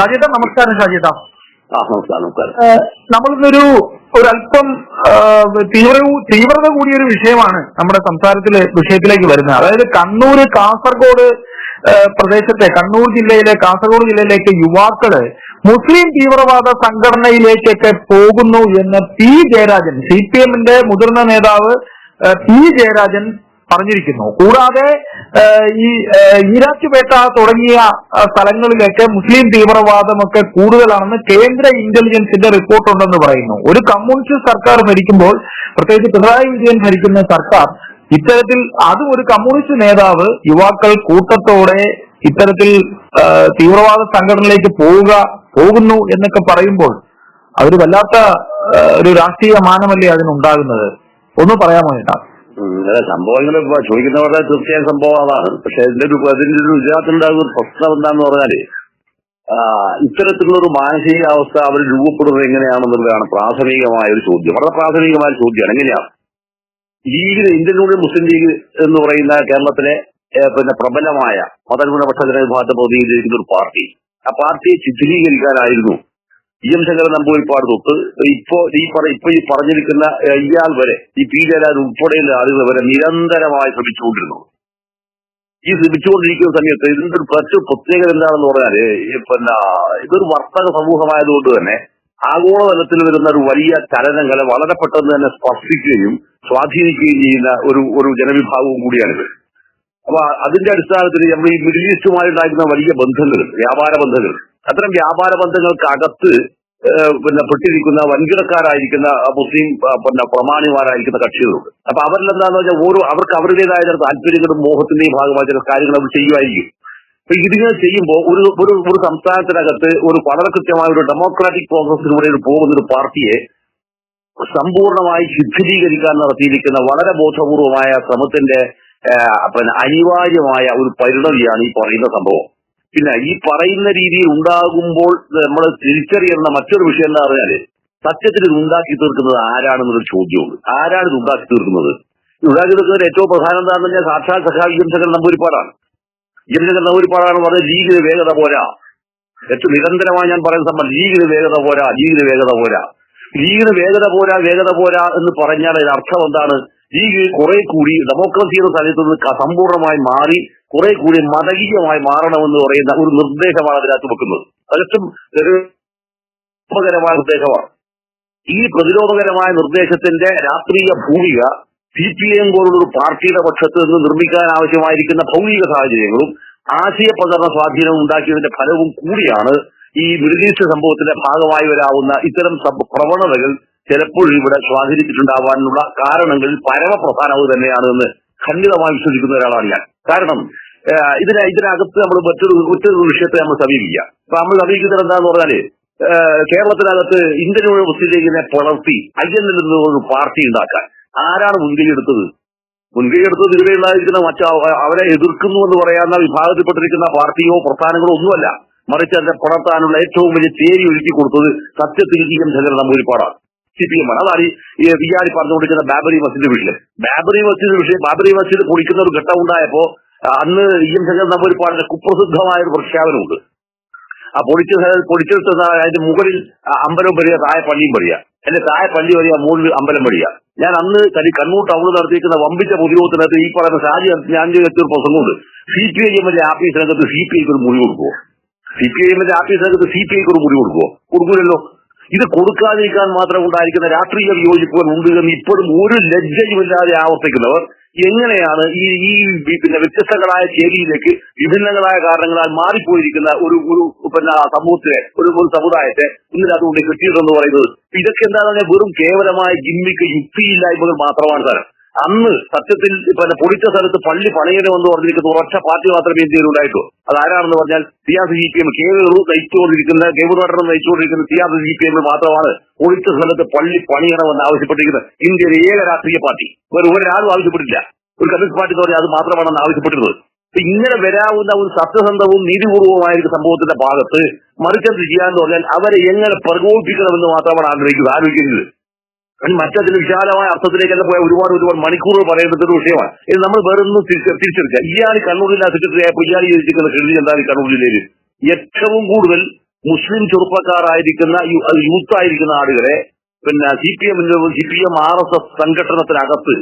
ഷാജിദ നമസ്കാരം ഏഹ് നമ്മളിന്നൊരു ഒരല്പം തീവ്ര തീവ്രത കൂടിയ ഒരു വിഷയമാണ് നമ്മുടെ സംസാരത്തിലെ വിഷയത്തിലേക്ക് വരുന്നത്. അതായത് കണ്ണൂർ കാസർഗോഡ് പ്രദേശത്തെ കണ്ണൂർ ജില്ലയിലെ കാസർഗോഡ് ജില്ലയിലേക്ക് യുവാക്കൾ മുസ്ലിം തീവ്രവാദ സംഘടനയിലേക്കൊക്കെ പോകുന്നു എന്ന് പി ജയരാജൻ സി പി എമ്മിന്റെ മുതിർന്ന നേതാവ് പി ജയരാജൻ പറഞ്ഞിരിക്കുന്നു. കൂടാതെ ഈ ഈരാറ്റുപേട്ട തുടങ്ങിയ സ്ഥലങ്ങളിലൊക്കെ മുസ്ലിം തീവ്രവാദമൊക്കെ കൂടുതലാണെന്ന് കേന്ദ്ര ഇന്റലിജൻസിന്റെ റിപ്പോർട്ട് ഉണ്ടെന്ന് പറയുന്നു. ഒരു കമ്മ്യൂണിസ്റ്റ് സർക്കാർ ഭരിക്കുമ്പോൾ പ്രത്യേകിച്ച് പിണറായി വിജയൻ ഭരിക്കുന്ന സർക്കാർ ഇത്തരത്തിൽ അതും ഒരു കമ്മ്യൂണിസ്റ്റ് നേതാവ് യുവാക്കൾ കൂട്ടത്തോടെ ഇത്തരത്തിൽ തീവ്രവാദ സംഘടനയിലേക്ക് പോവുക പോകുന്നു എന്നൊക്കെ പറയുമ്പോൾ അതൊരു വല്ലാത്ത ഒരു രാഷ്ട്രീയ മാനമല്ലേ അതിനുണ്ടാകുന്നത്? ഒന്ന് പറയാമോ ചേട്ടാ? അതെ സംഭവങ്ങൾ ചോദിക്കുന്നവരുടെ തീർച്ചയായും സംഭവം അതാണ്. പക്ഷെ ഇതിന്റെ ഒരു അതിന്റെ ഒരു ഇതിനകത്തുണ്ടാകുന്ന ഒരു പ്രശ്നം എന്താന്ന് പറഞ്ഞാൽ ഇത്തരത്തിലുള്ള ഒരു മാനസികാവസ്ഥ അവർ രൂപപ്പെടുന്നത് എങ്ങനെയാണെന്നുള്ളതാണ് പ്രാഥമികമായ ഒരു ചോദ്യം. വളരെ പ്രാഥമികമായ ചോദ്യമാണ്. എങ്ങനെയാണ്? League Indian Union Muslim League എന്ന് പറയുന്ന കേരളത്തിലെ പിന്നെ പ്രബലമായ മതന്യൂനപക്ഷ ജനവിഭാഗത്തെ പ്രതിനിധീകരിക്കുന്ന ഒരു പാർട്ടി. ആ പാർട്ടിയെ ചിത്രീകരിക്കാനായിരുന്നു ഇ എം ശങ്കരൻ നമ്പൂരിപ്പാട് തൊട്ട് ഇപ്പോ ഈ ഇപ്പൊ ഈ പറഞ്ഞിരിക്കുന്ന ഇയാൾ വരെ ഈ പി ജയരാജ് ഉൾപ്പെടെയുള്ള ആളുകൾ വരെ നിരന്തരമായി ശ്രമിച്ചുകൊണ്ടിരുന്നു. ഈ ശ്രമിച്ചുകൊണ്ടിരിക്കുന്ന സമയത്ത് ഇതിന്റെ ഒരു പ്രത്യേക പ്രത്യേകത എന്താണെന്ന് പറഞ്ഞാൽ പിന്നെ ഇതൊരു വർത്തക സമൂഹമായതുകൊണ്ട് തന്നെ ആഗോളതലത്തിൽ വരുന്ന ഒരു വലിയ ചലനങ്ങളെ വളരെ പെട്ടെന്ന് തന്നെ സ്പർശിക്കുകയും സ്വാധീനിക്കുകയും ചെയ്യുന്ന ഒരു ഒരു ജനവിഭാഗവും കൂടിയാണിത്. അപ്പൊ അതിന്റെ അടിസ്ഥാനത്തിൽ നമ്മൾ ഈ മിഡിൽ ഈസ്റ്റുമായി ഉണ്ടായിരുന്ന വലിയ ബന്ധങ്ങൾ വ്യാപാര ബന്ധങ്ങൾ. അത്തരം വ്യാപാര ബന്ധങ്ങൾക്ക് അകത്ത് ഏഹ്, പിന്നെ പെട്ടിരിക്കുന്ന വൻകിടക്കാരായിരിക്കുന്ന മുസ്ലിം പിന്നെ പ്രമാണിമാരായിരിക്കുന്ന കക്ഷികളുണ്ട്. അപ്പൊ അവരിലെന്താന്ന് വെച്ചാൽ ഓരോ അവർക്ക് അവരുടേതായ ചില താല്പര്യങ്ങളും മോഹത്തിന്റെയും ഭാഗമായ ചില കാര്യങ്ങൾ അവർ ചെയ്യുമായിരിക്കും. അപ്പൊ ഇതിങ്ങനെ ചെയ്യുമ്പോൾ ഒരു ഒരു ഒരു സംസ്ഥാനത്തിനകത്ത് ഒരു വളരെ കൃത്യമായ ഒരു ഡെമോക്രാറ്റിക് പ്രോസസ്സിലൂടെ പോകുന്ന ഒരു പാർട്ടിയെ സമ്പൂർണമായി ശിഥിലീകരിക്കാൻ നടത്തിയിരിക്കുന്ന വളരെ ബോധപൂർവമായ ശ്രമത്തിന്റെ പിന്നെ അനിവാര്യമായ ഒരു പരിണതിയാണ് ഈ പറയുന്ന സംഭവം. പിന്നെ ഈ പറയുന്ന രീതിയിൽ ഉണ്ടാകുമ്പോൾ നമ്മൾ തിരിച്ചറിയുന്ന മറ്റൊരു വിഷയം എന്താ പറഞ്ഞാൽ സത്യത്തിൽ ഇത് ഉണ്ടാക്കി തീർക്കുന്നത് ആരാണെന്നൊരു ചോദ്യമുണ്ട്. ആരാണ് ഇത് ഉണ്ടാക്കി തീർക്കുന്നത്? ഉണ്ടാക്കി തീർക്കുന്നതിന് ഏറ്റവും പ്രധാനം എന്താണെന്ന് പറഞ്ഞാൽ സാക്ഷാൽ സഖാവ് ശങ്കരൻ നമ്പൂരിപ്പാടാണ്. ശങ്കരൻ നമ്പൂരിപ്പാടാണ് പറഞ്ഞത് ലീഗിന് വേഗത പോരാ. ഏറ്റവും നിരന്തരമായി ഞാൻ പറയുന്ന സംഭവം ലീഗിന് വേഗത പോരാ ലീഗിന് വേഗത പോരാ. ലീഗിന് വേഗത പോരാ വേഗത പോരാ എന്ന് പറഞ്ഞാൽ അതിന്റെ അർത്ഥം എന്താണ്? ലീഗ് കുറെ കൂടി ഡെമോക്രസിയുടെ സ്ഥലത്ത് നിന്ന് സമ്പൂർണമായി മാറി കുറെ കൂടി മതകീയമായി മാറണമെന്ന് പറയുന്ന ഒരു നിർദ്ദേശമാണ് അതിനകത്ത് വെക്കുന്നത്. തികച്ചും പ്രതിരോധകരമായ നിർദ്ദേശമാണ്. ഈ പ്രതിരോധകരമായ നിർദ്ദേശത്തിന്റെ രാഷ്ട്രീയ ഭൂമിക സി പി എം പോലുള്ള ഒരു പാർട്ടിയുടെ പക്ഷത്ത് നിന്ന് നിർമ്മിക്കാൻ ആവശ്യമായിരിക്കുന്ന ഭൗതിക സാഹചര്യങ്ങളും ആശയ പ്രചരണ സ്വാധീനവും ഉണ്ടാക്കിയതിന്റെ ഫലവും കൂടിയാണ് ഈ മിഡിൽ ഈസ്റ്റ് സംഭവത്തിന്റെ ഭാഗമായി വരാവുന്ന ഇത്തരം പ്രവണതകൾ ചിലപ്പോൾ ഇവിടെ സ്വാധീനിച്ചിട്ടുണ്ടാവാനുള്ള കാരണങ്ങൾ പരമപ്രധാനവ് തന്നെയാണ് എന്ന് ഖണ്ഡിതമായി വിശ്വസിക്കുന്ന ഒരാളാണ് ഞാൻ. കാരണം ഇതിന് ഇതിനകത്ത് നമ്മൾ മറ്റൊരു മറ്റൊരു വിഷയത്തെ നമ്മൾ സമീപിക്കുക. അപ്പൊ നമ്മൾ സമീപിക്കുന്നത് എന്താന്ന് പറഞ്ഞാൽ കേരളത്തിനകത്ത് ഇന്ത്യൻ മുസ്ലിം പുലർത്തി ഐ എൻ ഒരു പാർട്ടി ഉണ്ടാക്കാൻ. ആരാണ് മുൻകൈ എടുത്തത് മുൻകൈ എടുത്തത് ഇതിലുണ്ടായിരിക്കുന്ന മറ്റു അവ- അവരെ എതിർക്കുന്നു എന്ന് പറയാവുന്ന വിഭാഗത്തിൽപ്പെട്ടിരിക്കുന്ന പാർട്ടിയോ പ്രസ്ഥാനങ്ങളോ ഒന്നുമല്ല. മറിച്ച് അതിനെ പുലർത്താനുള്ള ഏറ്റവും വലിയ തേരി ഒരുക്കി കൊടുത്തത് സത്യത്തിൽ ജി എം ചന്ദ്രൻ നമ്പൂരിപ്പാടാണ് സി ആണ് അതാണ് ഈ വിചാരി പറഞ്ഞുകൊണ്ടിരിക്കുന്ന ബാബറി മസ്ജിദ് വിഷയം ബാബറി മസ്ജിദ് വിഷയം ബാബറി മസ്ജിദ് പൊളിക്കുന്ന ഒരു ഘട്ടം ഉണ്ടായപ്പോ അന്ന് ഇ എം ശങ്കർ നമ്പൂരിപ്പാടിന്റെ കുപ്രസിദ്ധമായ ഒരു പ്രഖ്യാപനമുണ്ട്. ആ പൊളിച്ച പൊളിച്ചെടുത്ത അതിന്റെ മുകളിൽ അമ്പലം വരിക താഴെ പള്ളിയും വരിക എന്റെ താഴെ പള്ളി വരിക മുകളിൽ അമ്പലം വരിക ഞാൻ അന്ന് തനി കണ്ണൂർ ടൗണിൽ നടത്തിയിരിക്കുന്ന വമ്പിച്ച പൊതുയോഗത്തിനകത്ത് ഈ പറയുന്ന സാഹചര്യം ഞാൻ ഒരു പ്രസംഗമുണ്ട്. സി പി ഐ എമ്മിന്റെ ആഫീസിനകത്ത് സി പി ഐക്ക് ഒരു മുറി കൊടുക്കുമോ സി പി ഐ എമ്മിന്റെ ആഫീസിനകത്ത് സി പി ഐക്ക് ഒരു മുറി കൊടുക്കുമോ കൊടുക്കൂലല്ലോ. ഇത് കൊടുക്കാതിരിക്കാൻ മാത്രം ഉണ്ടായിരിക്കുന്ന രാഷ്ട്രീയ വിയോജിപ്പുകൾ ഉണ്ട് എന്ന് ഇപ്പോഴും ഒരു ലജ്ജയുമില്ലാതെ ആവർത്തിക്കുന്നവർ എങ്ങനെയാണ് ഈ ഈ പിന്നെ വ്യത്യസ്തങ്ങളായ ചേരിയിലേക്ക് വിഭിന്നങ്ങളായ കാരണങ്ങളാൽ മാറിപ്പോയിരിക്കുന്ന ഒരു ഒരു പിന്നെ സമൂഹത്തെ ഒരു ഒരു സമുദായത്തെ ഇന്നിനകത്തുകൊണ്ട് കെട്ടിയിട്ടെന്ന് പറയുന്നത്. ഇതൊക്കെ എന്താണ് വെറും കേവലമായ ജിമ്മിക്ക് യുക്തിയില്ലായ്മകൾ മാത്രമാണ് സാർ അന്ന് സത്യത്തിൽ പിന്നെ പൊളിച്ച സ്ഥലത്ത് പള്ളി പണിയണമെന്ന് പറഞ്ഞിരിക്കുന്ന. ഒരൊറ്റ പാർട്ടി മാത്രമേ ഇന്ത്യയിൽ ഉണ്ടായിട്ടുള്ളൂ അത് ആരാണെന്ന് പറഞ്ഞാൽ Siyas G P M Kerala നയിച്ചുകൊണ്ടിരിക്കുന്ന കേബിൾവാട്ടറും നയിച്ചുകൊണ്ടിരിക്കുന്ന സിയാസ് ജി പി എം മാത്രമാണ് പൊളിച്ച സ്ഥലത്ത് പള്ളി പണിയണമെന്ന് ആവശ്യപ്പെട്ടിരിക്കുന്നത്. ഇന്ത്യയിലെ ഏക രാഷ്ട്രീയ പാർട്ടി. വേറെ ഒരാളും ആവശ്യപ്പെട്ടില്ല. ഒരു കമ്മ്യൂണിസ്റ്റ് പാർട്ടി എന്ന് പറഞ്ഞാൽ അത് മാത്രമാണെന്ന് ആവശ്യപ്പെട്ടിരുന്നത്. ഇങ്ങനെ വരാവുന്ന ഒരു സത്യസന്ധവും നീതിപൂർവമായിരിക്കുന്ന സംഭവത്തിന്റെ ഭാഗത്ത് മറിച്ചത് ചെയ്യാന്ന് പറഞ്ഞാൽ അവരെ എങ്ങനെ പ്രകോപിപ്പിക്കണമെന്ന് മാത്രമാണ് ആഗ്രഹിക്കുന്നത് ആലോചിക്കുന്നത് മറ്റതിന് വിശാലമായ അർത്ഥത്തിലേക്ക് തന്നെ പോയ ഒരുപാട് ഒരുപാട് മണിക്കൂറുകൾ പറയേണ്ടത് ഒരു വിഷയമാണ്. ഇത് നമ്മൾ വേറെ ഒന്നും തിരിച്ച് തിരിച്ചെടുക്കുക. ഇയാൾ കണ്ണൂർ ജില്ലാ സെക്രട്ടറി ആയപ്പോൾ ഇയാൾ ചോദിച്ചിരിക്കുന്ന കെടുതി എന്താണ് കണ്ണൂർ ജില്ലയിൽ ഏറ്റവും കൂടുതൽ മുസ്ലിം ചെറുപ്പക്കാരായിരിക്കുന്ന യൂത്ത് ആയിരിക്കുന്ന ആളുകളെ പിന്നെ സി പി എമ്മിന്റെ C P M R S S സംഘടനത്തിനകത്ത്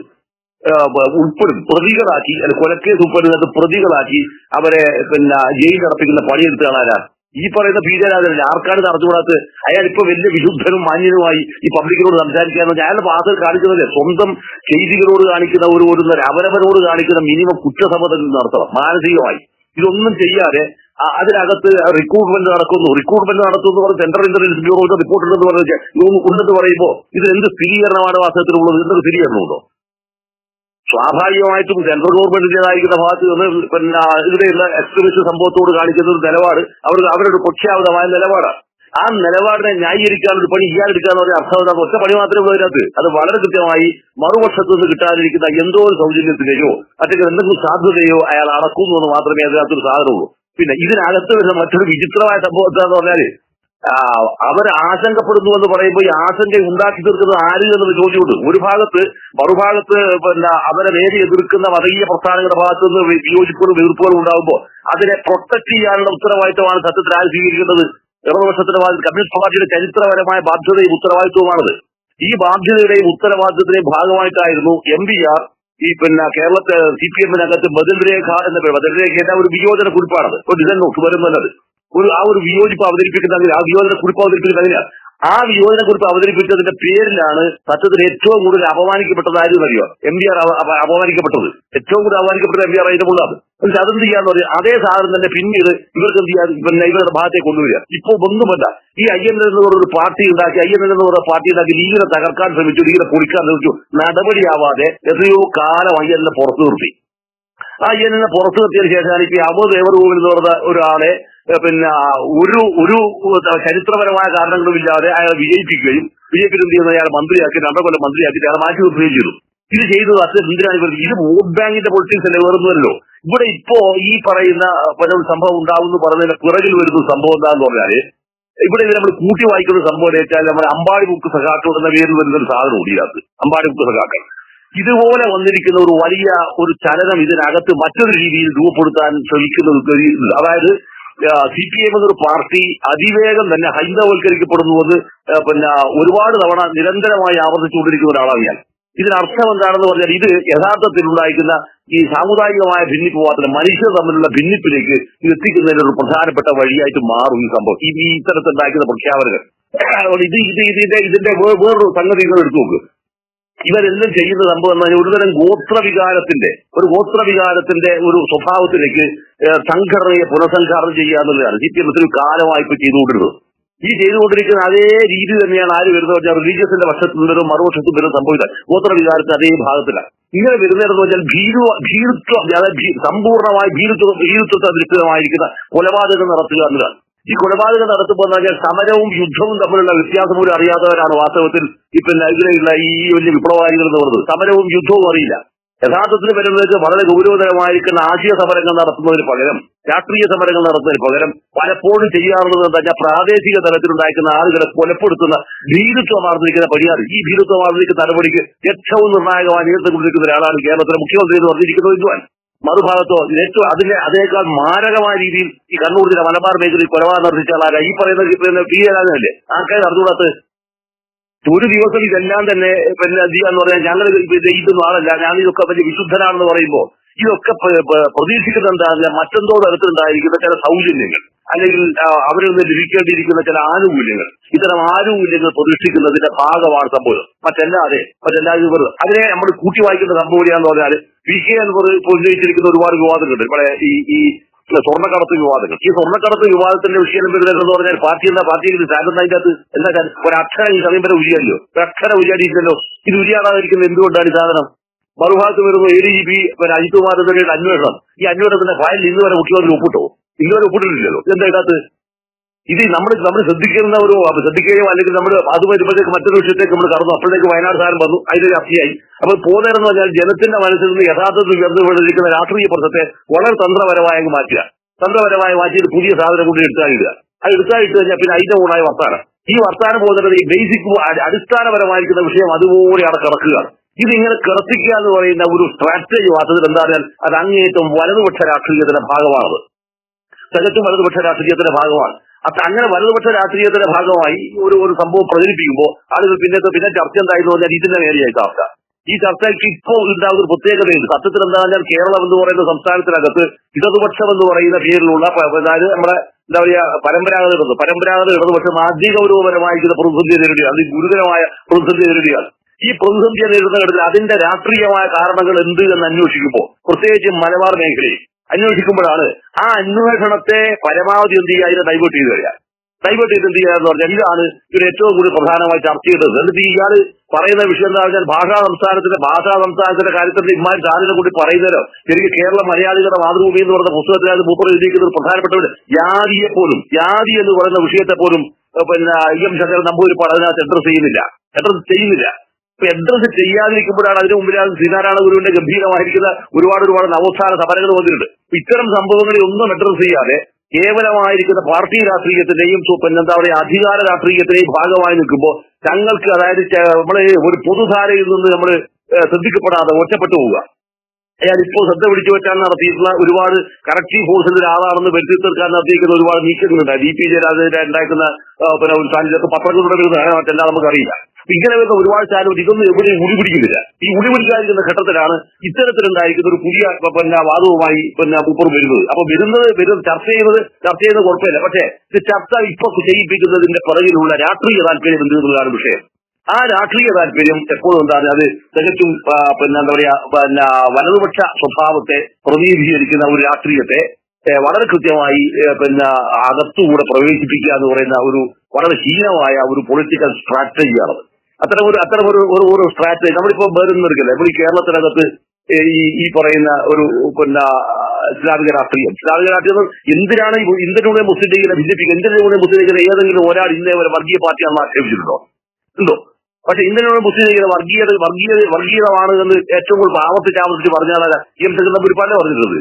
ഉൾപ്പെടും പ്രതികളാക്കി അല്ലെങ്കിൽ കൊലക്കേസ് ഉൾപ്പെടുന്നത് പ്രതികളാക്കി അവരെ പിന്നെ ജയിലിൽ നടപ്പിക്കുന്ന പണിയെടുത്ത് ആരാ ഈ പറയുന്ന ഭീകരാജനല്ലേ ആർക്കാണ് നടത്തുകൂടാത്ത അയാൾ ഇപ്പൊ വലിയ വിശുദ്ധനും മാന്യനുമായി ഈ പബ്ലിക്കിനോട് വെച്ചാൽ അയാളുടെ ഭാഗത്ത് കാണിക്കുന്നത് സ്വന്തം ചെയ്തികളോട് കാണിക്കുന്ന ഒരു ഒരു അവരവരോട് കാണിക്കുന്ന മിനിമം കുറ്റസമ്മതം നടത്തണം മാനസികമായി. ഇതൊന്നും ചെയ്യാതെ അതിനകത്ത് റിക്രൂട്ട്മെന്റ് നടക്കുന്നു. റിക്രൂട്ട്മെന്റ് നടത്തുന്നു പറഞ്ഞ് സെൻട്രൽ ഇന്റലിജൻസ് ബ്യൂറോ റിപ്പോർട്ട് ഉണ്ടെന്ന് പറഞ്ഞ് ഉണ്ടെന്ന് പറയുമ്പോൾ ഇത് എന്ത് സ്ഥിരീകരണമാണ് വാസ്തവത്തിലുള്ളത്? എന്തൊക്കെ സ്ഥിരീകരണമുണ്ടോ? സ്വാഭാവികമായിട്ടും സെൻട്രൽ ഗവൺമെന്റിന്റേതായിരിക്കുന്ന ഭാഗത്ത് നിന്ന് പിന്നെ ഇവിടെയുള്ള എക്സ്ട്രീമിസ്റ്റ് സംഭവത്തോട് കാണിക്കുന്ന ഒരു നിലപാട് അവർ അവരുടെ പക്ഷാവതമായ നിലപാടാണ് ആ നിലപാടിനെ ന്യായീകരിക്കാനൊരു പണി ചെയ്യാതിരിക്കാന്ന് പറഞ്ഞ അർത്ഥം? ഒറ്റ പണി മാത്രമേ ഉള്ളൂ അതിനകത്ത് അത് വളരെ കൃത്യമായി മറുപക്ഷത്തു നിന്ന് കിട്ടാതിരിക്കുന്ന എന്തോ ഒരു സൗജന്യത്തിനെയോ അല്ലെങ്കിൽ എന്തെങ്കിലും സാധ്യതയോ അയാൾ അടക്കുന്നു എന്ന് മാത്രമേ അതിനകത്തൊരു സാധനമുള്ളൂ പിന്നെ ഇതിനകത്ത് വരുന്ന മറ്റൊരു വിചിത്രമായ സംഭവം എന്താന്ന് പറഞ്ഞാൽ അവർ ആശങ്കപ്പെടുന്നു എന്ന് പറയുമ്പോൾ ഈ ആശങ്ക ഉണ്ടാക്കി തീർക്കുന്നത് ആരിൽ എന്നൊരു ചോദ്യമുണ്ട്. ഒരു ഭാഗത്ത് മറുഭാഗത്ത് പിന്നെ അവരെ നേരെ എതിർക്കുന്ന മതീയ പ്രസ്ഥാനങ്ങളുടെ ഭാഗത്ത് നിന്ന് വിയോജിപ്പുകളും എതിർപ്പുകളും ഉണ്ടാകുമ്പോൾ അതിനെ പ്രൊട്ടക്ട് ചെയ്യാനുള്ള ഉത്തരവാദിത്തമാണ് സത്യത്തിൽ ആര് സ്വീകരിക്കുന്നത് ഇടതുപക്ഷത്തിന്റെ ഭാഗത്ത് കമ്മ്യൂണിസ്റ്റ് പാർട്ടിയുടെ ചരിത്രപരമായ ബാധ്യതയും ഉത്തരവാദിത്വമാണത് ഈ ബാധ്യതയുടെയും ഉത്തരവാദിത്തത്തിന്റെയും ഭാഗമായിട്ടായിരുന്നു എം പി ആർ ഈ പിന്നെ കേരളത്തെ സി പി എമ്മിനകത്ത് ബദൽരേഖ എന്ന പേര് ബദൽ ഒരു വിയോജന കുറിപ്പാണത്. ഒരു ഡിസൈൻ നോക്ക് വരുന്നത് ഒരു ആ ഒരു വിയോജിപ്പ് അവതരിപ്പിക്കുന്ന ആ വിയോജന കുറിപ്പ് അവതരിപ്പിക്കുന്ന അങ്ങനെ ആ വിയോജന കുറിപ്പ് അവതരിപ്പിച്ചതിന്റെ പേരിലാണ് സത്യത്തിൽ ഏറ്റവും കൂടുതൽ അപമാനിക്കപ്പെട്ടത് അറിയോ എം ബി ആർ അപമാനിക്കപ്പെട്ടത്. ഏറ്റവും കൂടുതൽ അപമാനിക്കപ്പെട്ടത് എം ബി ആർ മുള്ളാണ് എന്നിട്ട് അതെന്ത് ചെയ്യാന്ന് പറയുക അതേ സാധനം തന്നെ പിന്നീട് ഇവർക്ക് എന്ത് ചെയ്യാൻ ഇവരുടെ ഭാഗത്തേക്ക് കൊണ്ടുവരിക. ഇപ്പൊ ഒന്നുമല്ല. ഈ ഐ എൻ എന്ന് പറഞ്ഞ ഒരു പാർട്ടി ഉണ്ടാക്കി ഐ എൻ എന്ന് പറഞ്ഞ പാർട്ടി ഉണ്ടാക്കി ലീഗിനെ തകർക്കാൻ ശ്രമിച്ചു ലീഗിനെ പൊളിക്കാൻ ശ്രമിച്ചു. നടപടിയാവാതെ എത്രയോ കാലം ഐ എന്നെ പുറത്തു നിർത്തി. ആ ഐ എന്നെ പുറത്തു നിർത്തിയതിനു ശേഷമാണ് ഇപ്പൊ അബു ദേവർ എന്ന് പറഞ്ഞ ഒരാളെ പിന്നെ ഒരു ഒരു ചരിത്രപരമായ കാരണങ്ങളുമില്ലാതെ അയാൾ വിജയിപ്പിക്കുകയും വിജയിപ്പിച്ച് എന്ത് ചെയ്യുന്നത് അയാൾ മന്ത്രിയാക്കി രണ്ടോ കൊല്ലം മന്ത്രിയാക്കി അയാൾ മാറ്റി നിർത്തുകയും ചെയ്തു. ഇത് ചെയ്തത് അത് എന്തിനാണ്? ഇവർ ഇത് വോട്ട് ബാങ്കിന്റെ പൊളിറ്റിക്സ് അല്ലേ? വേറൊന്നുമല്ലോ ഇവിടെ ഇപ്പോ ഈ പറയുന്ന പല സംഭവം ഉണ്ടാവുമെന്ന് പറഞ്ഞതിന് പിറകിൽ വരുന്ന സംഭവം എന്താന്ന് പറഞ്ഞാൽ ഇവിടെ ഇത് നമ്മൾ കൂട്ടി വായിക്കുന്ന സംഭവം വെച്ചാൽ നമ്മുടെ അമ്പാടി ബുക്ക് സഖാക്കൾ എന്ന പേരിൽ വരുന്ന ഒരു സാധനം കൂടി അമ്പാടി ബുക്ക് സഖാക്കൾ. ഇതുപോലെ വന്നിരിക്കുന്ന ഒരു വലിയ ഒരു ചലനം ഇതിനകത്ത് മറ്റൊരു രീതിയിൽ രൂപപ്പെടുത്താൻ ശ്രമിക്കുന്ന അതായത് സി പി എം എന്നൊരു പാർട്ടി അതിവേഗം തന്നെ ഹൈന്ദവൽക്കരിക്കപ്പെടുന്നുവെന്ന് എന്ന് പിന്നെ ഒരുപാട് തവണ നിരന്തരമായി ആവർത്തിച്ചുകൊണ്ടിരിക്കുന്ന ഒരാളാണ് ഞാൻ. ഇതിനർത്ഥം എന്താണെന്ന് പറഞ്ഞാൽ ഇത് യഥാർത്ഥത്തിൽ ഉണ്ടായിരിക്കുന്ന ഈ സാമുദായികമായ ഭിന്നിപ്പ് മാത്രം മനുഷ്യർ തമ്മിലുള്ള ഭിന്നിപ്പിലേക്ക് ഇത് എത്തിക്കുന്നതിന് ഒരു പ്രധാനപ്പെട്ട വഴിയായിട്ട് മാറും ഈ സംഭവം. ഈ ഇത്തരത്തിലുണ്ടാക്കുന്ന പ്രഖ്യാപനങ്ങൾ. ഇത് ഇത് ഇതിന്റെ ഇതിന്റെ വേറൊരു സംഗതി എടുത്തു നോക്ക്. ഇവരെല്ലാം ചെയ്യുന്ന സംഭവം എന്ന് പറഞ്ഞാൽ ഒരുതരം ഗോത്രവികാരത്തിന്റെ ഒരു ഗോത്രവികാരത്തിന്റെ ഒരു സ്വഭാവത്തിലേക്ക് സംഘടനയെ പുനഃസംഘാടനം ചെയ്യുക എന്നുള്ളതാണ്. സി പി എം ഒരു കാലമായി ഇപ്പൊ ചെയ്തുകൊണ്ടിരുന്നത്. ഈ ചെയ്തുകൊണ്ടിരിക്കുന്ന അതേ രീതി തന്നെയാണ് ആര് വരുന്നത് പറഞ്ഞാൽ റിലീജിയസിന്റെ വശത്തു നിന്നും മറുവശത്തു നിന്നും സംഭവിച്ചത് ഗോത്രവികാരത്തിന് അതേ ഭാഗത്തിലാണ്. ഇങ്ങനെ വരുന്നതെന്ന് പറഞ്ഞാൽ ഭീരു ഭീരുത്വം അതായത് സമ്പൂർണമായി ഭീരുത്വ ഭീരുത്വത്തെ അധിഷ്ഠിതമായിരിക്കുന്ന കൊലപാതകം നടത്തുക എന്നതാണ് ഈ കൊലപാതകം നടത്തുമ്പോൾ സമരവും യുദ്ധവും തമ്മിലുള്ള വ്യത്യാസം പോലും അറിയാത്തവരാണ് വാസ്തവത്തിൽ ഇപ്പൊ പിന്നെ ഈ വലിയ വിപ്ലവകാരികൾ എന്ന് പറഞ്ഞത് സമരവും യുദ്ധവും അറിയില്ല. യഥാർത്ഥത്തിൽ വരുന്നത് വളരെ ഗൗരവതരമായിരിക്കുന്ന ആശയ സമരങ്ങൾ നടത്തുന്നതിന് പകരം രാഷ്ട്രീയ സമരങ്ങൾ നടത്തുന്നതിന് പകരം പലപ്പോഴും ചെയ്യാറുള്ളത് വെച്ചാൽ പ്രാദേശിക തലത്തിലുണ്ടായിരിക്കുന്ന ആളുകളെ കൊലപ്പെടുത്തുന്ന ഭീരുത്വമാർന്നിരിക്കുന്ന പരിഹാരം ഈ ഭീരുത്വമാർന്നിരിക്കുന്ന നടപടിക്ക് ഏറ്റവും നിർണായകമായി നേതൃത്വം കൊണ്ടിരിക്കുന്ന ഒരാളാണ് കേരളത്തിലെ മുഖ്യമന്ത്രി എന്ന് പറഞ്ഞിരിക്കുന്നത് ഇതുവാൻ മറുഭാഗത്തോ ഏറ്റവും അതിനെ അതേക്കാൾ മാരകമായ രീതിയിൽ ഈ കണ്ണൂർ ജില്ല മലബാർ മേഖലയിൽ കൊലപാതകം നടത്തിച്ച ആളാരാ ഈ പറയുന്ന പി രാജനല്ലേ? ആൾക്കാർ നടന്നുകൂടാത്ത ഒരു ദിവസം ഇതെല്ലാം തന്നെ പിന്നെ എന്ന് പറഞ്ഞാൽ ഞങ്ങൾ ഇത് ഇതൊന്നും ആളല്ല. ഞാൻ ഇതൊക്കെ വലിയ വിശുദ്ധനാണെന്ന് പറയുമ്പോൾ ഇതൊക്കെ പ്രതീക്ഷിക്കുന്ന പ- മറ്റെന്തോട് മറ്റെന്തോ ചില സൗജന്യങ്ങൾ അല്ലെങ്കിൽ അവരിൽ നിന്ന് ലഭിക്കേണ്ടിയിരിക്കുന്ന ചില ആനുകൂല്യങ്ങൾ. ഇത്തരം ആനുകൂല്യങ്ങൾ പ്രതീക്ഷിക്കുന്നതിന്റെ ഭാഗമാണ് സംഭവം. മറ്റെല്ലാതെ മറ്റെല്ലാ അതിനെ നമ്മൾ കൂട്ടി വായിക്കുന്ന സംഭവം എന്ന് പറഞ്ഞാൽ പി കെ എന്ന് പറഞ്ഞിരിക്കുന്ന ഒരുപാട് വിവാദങ്ങളുണ്ട്. ഇവിടെ ഈ ഈ സ്വർണക്കടത്ത് വിവാദങ്ങൾ. ഈ സ്വർണക്കടത്ത് വിവാദത്തിന്റെ വിഷയം വരുന്നത് എന്ന് പറഞ്ഞാൽ പാർട്ടി എന്താ പാർട്ടിയിൽ സ്റ്റാൻഡ് അതിന്റെ അകത്ത് എന്താ ഒരു ഒരക്ഷരം ഈ സമയം വരെ ഉരിയല്ലോ ഒരക്ഷരം ഉരിയാടിയില്ലല്ലോ ഇത് ഉരിയാടാതിരിക്കുന്നത് എന്തുകൊണ്ടാണ് ഈ സാധനം? മറുഭാഗത്ത് വരുന്ന A D G P Ajith Kumar കുമാറിന്റെ അന്വേഷണം. ഈ അന്വേഷണത്തിന്റെ ഫയലിൽ ഇന്ന് വരെ മുഖ്യമന്ത്രി ഒപ്പിട്ടോ? ഇന്ന് വരെ ഒപ്പിട്ടിട്ടില്ലല്ലോ. എന്താ ഇതിനകത്ത്? ഇത് നമ്മൾ നമ്മൾ ശ്രദ്ധിക്കുന്ന ഒരു ശ്രദ്ധിക്കുകയോ അല്ലെങ്കിൽ നമ്മൾ അത് വരുമ്പോഴത്തേക്ക് മറ്റൊരു വിഷയത്തേക്ക് നമ്മൾ കടന്നു. അപ്പോഴേക്ക് വയനാട് സാധനം വന്നു. അതിന്റെ വ്യാപ്തിയായി അപ്പോൾ പോകുന്നതെന്ന് പറഞ്ഞാൽ ജനത്തിന്റെ മനസ്സിൽ നിന്ന് യഥാർത്ഥത്തിൽ ഉയർന്നു വീണിരിക്കുന്ന രാഷ്ട്രീയ പ്രശ്നത്തെ വളരെ തന്ത്രപരമായി മാറ്റുക. തന്ത്രപരമായി മാറ്റിയിട്ട് പുതിയ സാധനം കൂടി എടുത്താലിടുക അത് എടുത്താലിട്ട് കഴിഞ്ഞാൽ പിന്നെ അതിന്റെ കൂടായ വർത്താനം. ഈ വർത്താനം പോകുന്നത് ഈ ബേസിക് അടിസ്ഥാനപരമായിരിക്കുന്ന വിഷയം അതുപോലെ അവിടെ കിടക്കുകയാണ്. ഇതിങ്ങനെ കിടത്തിക്കുക എന്ന് പറയുന്ന ഒരു സ്ട്രാറ്റജി വാസ്തവത്തിൽ എന്താ പറഞ്ഞാൽ അത് അങ്ങേയറ്റം വലതുപക്ഷ രാഷ്ട്രീയത്തിന്റെ ഭാഗമാണത്. തികച്ചും വലതുപക്ഷ രാഷ്ട്രീയത്തിന്റെ ഭാഗമാണ്. അപ്പൊ അങ്ങനെ വലതുപക്ഷ രാഷ്ട്രീയത്തിന്റെ ഭാഗമായി ഒരു ഒരു സംഭവം പ്രചരിപ്പിക്കുമ്പോൾ ആളുകൾ പിന്നെ പിന്നെ ചർച്ച എന്തായിരുന്നു പറഞ്ഞാൽ ഇതിന്റെ നേരെയായി ചർച്ച ഈ ചർച്ചയ്ക്ക് ഇപ്പോൾ ഉണ്ടാകുന്ന ഒരു പ്രത്യേകതയുണ്ട്. സത്യത്തിൽ എന്താ പറഞ്ഞാൽ കേരളം എന്ന് പറയുന്ന സംസ്ഥാനത്തിനകത്ത് ഇടതുപക്ഷം എന്ന് പറയുന്ന പേരിലുള്ള അതായത് നമ്മുടെ എന്താ പറയുക പരമ്പരാഗത ഇടത് പരമ്പരാഗത ഇടതുപക്ഷം അതിഗൗരവപരമായിരിക്കുന്ന പ്രതിസന്ധി നേരിടുകയാണ്. അത് ഗുരുതരമായ പ്രതിസന്ധി നേരിടുകയാണ്. ഈ പ്രതിസന്ധിയെ നേരിടുന്ന ഘട്ടത്തിൽ അതിന്റെ രാഷ്ട്രീയമായ കാരണങ്ങൾ എന്ത് എന്ന് അന്വേഷിക്കുമ്പോൾ പ്രത്യേകിച്ച് മലബാർ മേഖലയിൽ അന്വേഷിക്കുമ്പോഴാണ് ആ അന്വേഷണത്തെ പരമാവധി എന്ത് ചെയ്യുക? അതിനെ ഡൈവേർട്ട് ചെയ്ത് കഴിയാം ഡൈവേർട്ട് ചെയ്ത് എന്ത് ചെയ്യുക എന്ന് പറഞ്ഞാൽ ഇതാണ് ഇവർ ഏറ്റവും കൂടുതൽ പ്രധാനമായി ചർച്ച ചെയ്തത് എന്നിട്ട് ഇയാൾ പറയുന്ന വിഷയം എന്താ പറഞ്ഞാൽ ഭാഷാ സംസ്ഥാനത്തിന്റെ ഭാഷാ സംസ്ഥാനത്തിന്റെ കാര്യത്തിൽ ഇമാരി സാധനം കൂടി പറയുന്നതോ ശരിക്കും കേരള മലയാളികളുടെ മാതൃഭൂമി എന്ന് പറഞ്ഞ പുസ്തകത്തിൽ അത് മൂപ്പർ എഴുതിയിരിക്കുന്നത് പ്രധാനപ്പെട്ടവർ ജാതിയെ പോലും ജാതി എന്ന് പറയുന്ന വിഷയത്തെ പോലും പിന്നെ ഇ എം ശങ്കരൻ നമ്പൂരിപ്പാട് അതിനകത്ത് അഡ്രസ് ചെയ്യുന്നില്ല. അഡ്രസ് ചെയ്യുന്നില്ല. അഡ്രസ് ചെയ്യാതിരിക്കുമ്പോഴാണ് അതിന് മുമ്പിലാണ് ശ്രീനാരായണ ഗുരുവിന്റെ ഗംഭീരമായിരിക്കുന്ന ഒരുപാട് ഒരുപാട് നവോത്ഥാന സമരങ്ങൾ വന്നിട്ടുണ്ട്. ഇത്തരം സംഭവങ്ങളെ ഒന്നും അഡ്രസ് ചെയ്യാതെ കേവലമായിരിക്കുന്ന പാർട്ടി രാഷ്ട്രീയത്തിന്റെയും എന്താ പറയുക അധികാര രാഷ്ട്രീയത്തിന്റെയും ഭാഗമായി നിൽക്കുമ്പോൾ തങ്ങൾക്ക് അതായത് നമ്മൾ ഒരു പൊതുധാരയിൽ നിന്ന് നമ്മൾ ശ്രദ്ധിക്കപ്പെടാതെ ഒറ്റപ്പെട്ടു പോവുക. അയാൾ ഇപ്പോൾ ശ്രദ്ധ പിടിച്ചു വെച്ചാൽ നടത്തിയിട്ടുള്ള ഒരുപാട് കറക്റ്റീവ് ഫോഴ്സിന്റെ ഒരാളാണെന്ന് വരുത്തി തീർക്കാൻ നടത്തിയിരിക്കുന്ന ഒരുപാട് നീക്കങ്ങളുണ്ട് ഡി പി ജയരാജന്റെ ഉണ്ടാക്കുന്ന പിന്നെ ചാനലൊക്കെ പത്രങ്ങളിലൂടെ വരുന്നതാണ് മറ്റെല്ലാം നമുക്കറിയില്ല. ഇങ്ങനെ വരുന്ന ഒരുപാട് ചാനൽ ഇതൊന്നും എവിടെയും ഉടി പിടിക്കുന്നില്ല. ഈ ഉടി പിടിക്കാതിരിക്കുന്ന ഘട്ടത്തിലാണ് ഇത്തരത്തിലുണ്ടായിരിക്കുന്ന ഒരു പുതിയ പിന്നെ വാദവുമായി പിന്നെ ഉപ്പർ വരുന്നത്. അപ്പൊ വരുന്നത് വരുന്നത് ചർച്ച ചെയ്യുന്നത് ചർച്ച ചെയ്യുന്നത് കുഴപ്പമില്ല പക്ഷേ ഇത് ചർച്ച ഇപ്പൊ ചെയ്യിപ്പിക്കുന്നതിന്റെ പുറകിലുള്ള രാഷ്ട്രീയ താല്പര്യം എന്ത് എന്നുള്ളതാണ് വിഷയം. ആ രാഷ്ട്രീയ താല്പര്യം എപ്പോഴും എന്താണ് അത് തികച്ചും പിന്നെ എന്താ പറയാ പിന്നെ വലതുപക്ഷ സ്വഭാവത്തെ പ്രതിനിധീകരിക്കുന്ന ഒരു രാഷ്ട്രീയത്തെ വളരെ കൃത്യമായി പിന്നെ അകത്തുകൂടെ പ്രവേശിപ്പിക്കുക എന്ന് പറയുന്ന ഒരു വളരെ ഹീനമായ ഒരു പൊളിറ്റിക്കൽ സ്ട്രാറ്റജിയാണത് അത്തരം ഒരു അത്തരം ഒരു ഒരു ഒരു സ്ട്രാറ്റജി നമ്മളിപ്പോ വരുന്നിരിക്കില്ല ഇപ്പോൾ ഈ കേരളത്തിനകത്ത് ഈ ഈ പറയുന്ന ഒരു പിന്നെ ഇസ്ലാമിക രാഷ്ട്രീയം. ഇസ്ലാമിക രാഷ്ട്രീയം എന്തിനാണ് ഇന്ത്യയുടെ മുസ്ലിം ലീഗിനെ ഭിന്നിപ്പിക്കുക? ഇന്ത്യയുടെ മുസ്ലിം ലീഗിനെ ഏതെങ്കിലും ഒരാൾ ഇന്നേ വരെ വർഗീയ പാർട്ടിയാണെന്ന് ആക്ഷേപിച്ചിട്ടുണ്ടോ? ഉണ്ടോ? പക്ഷെ ഇന്ത്യയുടെ മുസ്ലിം ലീഗിനെ വർഗീയത വർഗീയ വർഗീയതമാണ് എന്ന് ഏറ്റവും കൂടുതൽ ആവർത്തിച്ച് ആവർത്തിച്ച് പറഞ്ഞാൽ എം സെക്രട്ടറി ഒരുപാട് പറഞ്ഞിട്ടുള്ളത്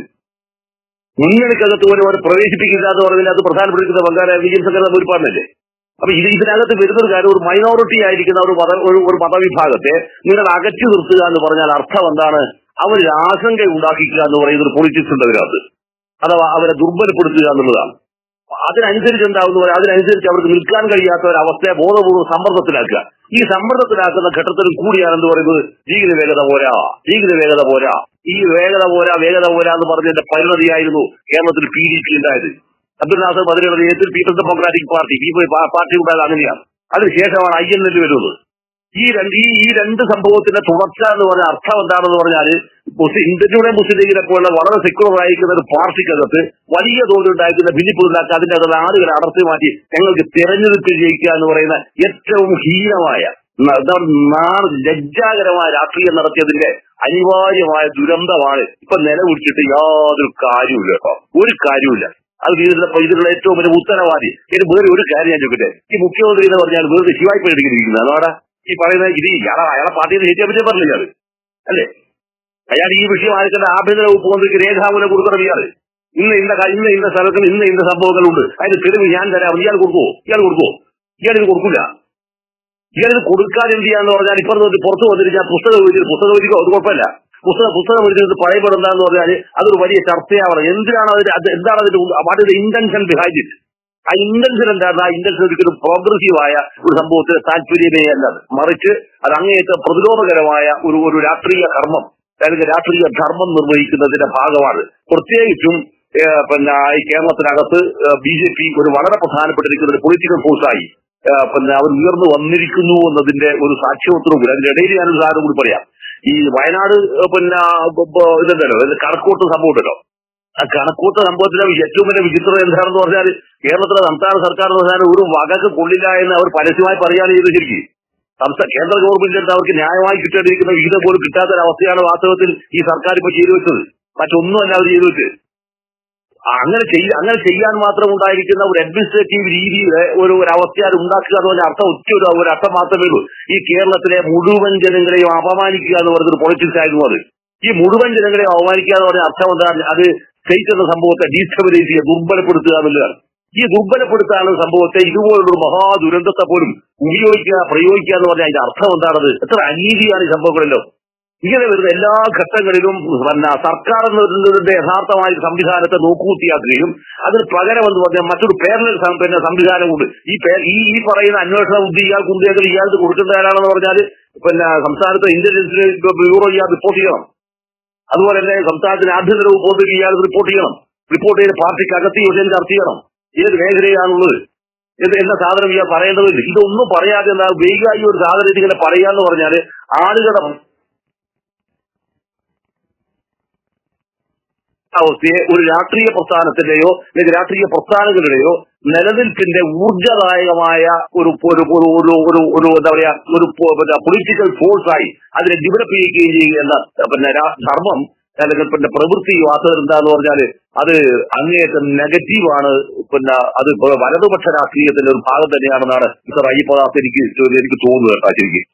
മുന്നണിക്കകത്ത് ഒരു പ്രവേശിപ്പിക്കില്ല എന്ന് പറഞ്ഞാൽ അത് പ്രധാനപ്പെട്ടിരിക്കുന്ന പങ്കാളിയായ വി എം സെക്രട്ടറി അപ്പൊ ഇത് ഇതിനകത്ത് വരുന്ന ഒരു കാര്യം ഒരു മൈനോറിറ്റി ആയിരിക്കുന്ന ഒരു മത ഒരു ഒരു മതവിഭാഗത്തെ നിങ്ങൾ അകറ്റി നിർത്തുക എന്ന് പറഞ്ഞാൽ അർത്ഥം എന്താണ്? അവരിൽ ആശങ്ക ഉണ്ടാക്കിക്കുക എന്ന് പറയുന്ന ഒരു പൊളിറ്റിക്സ് ഉണ്ട് അതിനകത്ത്. അഥവാ അവരെ ദുർബലപ്പെടുത്തുക എന്നുള്ളതാണ്. അതിനനുസരിച്ച് എന്താകുന്നു പോലെ അതിനനുസരിച്ച് അവർക്ക് നിൽക്കാൻ കഴിയാത്ത ഒരു അവസ്ഥയെ ബോധപൂർവം സമ്മർദ്ദത്തിലാക്കുക. ഈ സമ്മർദ്ദത്തിലാക്കുന്ന ഘട്ടത്തിൽ കൂടിയാണ് എന്ന് പറയുന്നത് ജീവിത വേഗത പോരാ ജീവിത വേഗത പോരാ. ഈ വേഗത പോരാ വേഗത പോരാ എന്ന് പറഞ്ഞതിന്റെ പരിണതിയായിരുന്നു കേരളത്തിൽ പി ഡി പി ഉണ്ടായത്. അബ്ദുൽ നാസർ മദുരയുടെ നേതൃത്വത്തിൽ People's Democratic Party People Party ഉണ്ടായത് അങ്ങനെയാണ്. അതിനുശേഷമാണ് ഐ എൻ എൽ വരുന്നത്. ഈ രണ്ട് ഈ ഈ രണ്ട് സംഭവത്തിന്റെ തുടർച്ച എന്ന് പറഞ്ഞ അർത്ഥം എന്താണെന്ന് പറഞ്ഞാൽ ഇന്ത്യയുടെ മുസ്ലിം ലീഗിനെ പോലുള്ള വളരെ സെക്യുലർ ആയിരിക്കുന്ന ഒരു പാർട്ടിക്കകത്ത് വലിയ തോതിൽ ഉണ്ടായിരിക്കുന്ന ഭിന്നിപ്പ് ഉണ്ടാക്കുക അതിന്റെ അകത്തുള്ള ആളുകളെ അടർത്തി മാറ്റി ഞങ്ങൾക്ക് തെരഞ്ഞെടുപ്പ് ജയിക്കുക എന്ന് പറയുന്ന ഏറ്റവും ഹീനമായ ലജ്ജാകരമായ രാഷ്ട്രീയം നടത്തിയതിന്റെ അനിവാര്യമായ ദുരന്തമാണ് ഇപ്പൊ നിലവിളിച്ചിട്ട് യാതൊരു കാര്യമില്ല കേട്ടോ. ഒരു കാര്യമില്ല അത് തീരുന്ന ഇതിനുള്ള ഏറ്റവും വലിയ ഉത്തരവാദി. ഇത് വേറെ ഒരു കാര്യം ഞാൻ ചോദിക്കട്ടെ? ഈ മുഖ്യമന്ത്രി എന്ന് പറഞ്ഞാൽ വെറുതെ ശിവായ്പ എടുക്കുന്നത് അതോടെ? ഈ പറയുന്ന ഇത് ഇയാളെ അയാളെ പാർട്ടിയിൽ ഏറ്റവും പറ്റിയ പറഞ്ഞില്ല അല്ലേ? അയാൾ ഈ വിഷയം ആയിരിക്കേണ്ട ആഭ്യന്തര വകുപ്പ് മന്ത്രിക്ക് രേഖാമൂലം കൊടുക്കണം ഇയാൾ. ഇന്ന് ഇന്ന ഇന്ന ഇന്ന സ്ഥലത്തിൽ ഇന്ന ഇന്ന സംഭവങ്ങളുണ്ട്. അതിന് തെളിവ് ഞാൻ തരാം. ഇയാൾ കൊടുക്കുവോ? ഇയാൾ കൊടുക്കുവോ? ഇയാളിത് കൊടുക്കില്ല. ഇയാളിത് കൊടുക്കാതെ എന്ത് ചെയ്യാന്ന് പറഞ്ഞാൽ ഇപ്പുറത്ത് പുറത്ത് വന്നിട്ട് ഞാൻ പുസ്തകം വെച്ചിട്ട് പുസ്തകം എഴുതിക്കോ? അത് കുഴപ്പമില്ല. പുസ്തകം പുസ്തകം എഴുതിയത് പറയപ്പെടുന്നതെന്ന് പറഞ്ഞാൽ അതൊരു വലിയ ചർച്ചയാവണം. എന്തിനാണ് അതിന് എന്താണ് അതിന്റെ ഇസ് ഇന്റൻഷൻ ബിഹൈൻഡ് ഇറ്റ് ആ ഇന്റൻഷൻ എന്താണ് ആ ഇന്റൻഷൻ ഒരിക്കലും പ്രോഗ്രസീവായ ഒരു സംഭവത്തിന് താല്പര്യമേ അല്ല. മറിച്ച് അത് അങ്ങേയറ്റം പ്രതിരോധകരമായ ഒരു ഒരു രാഷ്ട്രീയ കർമ്മം അല്ലെങ്കിൽ രാഷ്ട്രീയ ധർമ്മം നിർവഹിക്കുന്നതിന്റെ ഭാഗമാണ്. പ്രത്യേകിച്ചും പിന്നെ ഈ കേരളത്തിനകത്ത് ബി ജെ പി ഒരു വളരെ പ്രധാനപ്പെട്ടിരിക്കുന്ന ഒരു പൊളിറ്റിക്കൽ ഫോഴ്സായി പിന്നെ അവർ ഉയർന്നു വന്നിരിക്കുന്നു എന്നതിന്റെ ഒരു സാക്ഷ്യപത്രവും അതിന്റെ ഇടയിൽ ഞാനൊരു സാധനം കൂടി പറയാം. ഈ വയനാട് പിന്നെ ഇതുണ്ടല്ലോ കണക്കൂട്ട് സംഭവം ഉണ്ടല്ലോ ആ കണക്കൂട്ട സംഭവത്തിലെ ഏറ്റവും വലിയ വിചിത്ര എന്താണെന്ന് പറഞ്ഞാൽ കേരളത്തിലെ സംസ്ഥാന സർക്കാർ എന്ന് പറഞ്ഞാൽ ഒരു വകക്ക് കൊള്ളില്ല എന്ന് അവർ പരസ്യമായി പറയുകയാണ് ചെയ്ത് ശരിക്കും. സംസ്ഥാന കേന്ദ്ര ഗവൺമെന്റിന്റെ അടുത്ത് അവർക്ക് ന്യായമായി കിട്ടേണ്ടിയിരിക്കുന്ന വിഹിതം പോലും കിട്ടാത്തൊരവസ്ഥയാണ് വാസ്തവത്തിൽ ഈ സർക്കാർ ഇപ്പൊ ചെയ്തു വെച്ചത്. മറ്റൊന്നും അല്ല അവർ ചെയ്തു വെച്ചത്. അങ്ങനെ ചെയ്യ അങ്ങനെ ചെയ്യാൻ മാത്രം ഉണ്ടായിരിക്കുന്ന ഒരു അഡ്മിനിസ്ട്രേറ്റീവ് രീതിയിൽ ഒരു ഒരു അവസ്ഥ ഉണ്ടാക്കുക എന്ന് പറഞ്ഞ അർത്ഥം ഒറ്റ ഒരു അർത്ഥം മാത്രമേ ഉള്ളൂ. ഈ കേരളത്തിലെ മുഴുവൻ ജനങ്ങളെയും അപമാനിക്കുക എന്ന് പറഞ്ഞൊരു പൊളിറ്റിക്സ് ആയിരുന്നു അത്. ഈ മുഴുവൻ ജനങ്ങളെയും അപമാനിക്കുക എന്ന് പറഞ്ഞ അർത്ഥം എന്താണ് അത് സ്റ്റേറ്റ് എന്ന സംഭവത്തെ ഡീസ്റ്റബിലൈസ് ചെയ്യുക ദുർബലപ്പെടുത്തുക എന്നുള്ളതാണ്. ഈ ദുർബലപ്പെടുത്താനുള്ള സംഭവത്തെ ഇതുപോലൊരു മഹാ ദുരന്തത്തെ പോലും ഉപയോഗിക്കുക പ്രയോഗിക്കുക എന്ന് പറഞ്ഞാൽ അതിന്റെ അർത്ഥം എന്താണത്? എത്ര അനീതിയാണ് ഈ സംഭവങ്ങളല്ലോ. ഇങ്ങനെ വരുന്ന എല്ലാ ഘട്ടങ്ങളിലും പിന്നെ സർക്കാർ എന്നതിന്റെ യഥാർത്ഥമായ സംവിധാനത്തെ നോക്കുകൂട്ടിയാക്കുകയും അതിന് പകരം എന്ന് പറഞ്ഞാൽ മറ്റൊരു പേരൽ പിന്നെ സംവിധാനമുണ്ട്. ഈ ഈ ഈ പറയുന്ന അന്വേഷണ ബുദ്ധി ഇയാൾക്ക് ഉണ്ടെങ്കിൽ ഇയാൾക്ക് കൊടുക്കുന്നതാരാണെന്ന് പറഞ്ഞാൽ പിന്നെ സംസ്ഥാനത്തെ ഇന്റലിജൻസ് ബ്യൂറോ ഇയാൾ റിപ്പോർട്ട് ചെയ്യണം. അതുപോലെ തന്നെ സംസ്ഥാനത്തിന് ആഭ്യന്തര വകുപ്പ് ഇയാൾ റിപ്പോർട്ട് ചെയ്യണം. റിപ്പോർട്ട് ചെയ്ത് പാർട്ടിക്ക് അകത്ത് യോജന ചർച്ച ചെയ്യണം. ഏത് മേഖലയിലാണുള്ളത് എന്ന സാധനം ഇയാൾ പറയേണ്ടതില്ല ഇതൊന്നും പറയാതെ എന്താ വൈകായി ഒരു സാധനം ഇങ്ങനെ പറയാന്ന് പറഞ്ഞാൽ ആളുകളുടെ അവസ്ഥയെ ഒരു രാഷ്ട്രീയ പ്രസ്ഥാനത്തിന്റെയോ അല്ലെങ്കിൽ രാഷ്ട്രീയ പ്രസ്ഥാനങ്ങളുടെയോ നിലനിൽപ്പിന്റെ ഊർജദായകമായ ഒരു ഒരു ഒരു ഒരു ഒരു എന്താ പറയാ ഒരു പൊളിറ്റിക്കൽ ഫോഴ്സായി അതിനെ ഡെവലപ്പ് ചെയ്യുകയും ചെയ്യുക എന്ന പിന്നെ ധർമ്മം അല്ലെങ്കിൽ പിന്നെ പ്രവൃത്തി വാസന എന്താന്ന് പറഞ്ഞാൽ അത് അങ്ങേയറ്റം നെഗറ്റീവാണ് പിന്നെ അത് വലതുപക്ഷ രാഷ്ട്രീയത്തിന്റെ ഒരു ഭാഗം തന്നെയാണെന്നാണ് മിസ്റ്റർ അയ്യപ്പദാസ് എനിക്ക് എനിക്ക് തോന്നുന്നത് കേട്ടോ ശരിക്കും.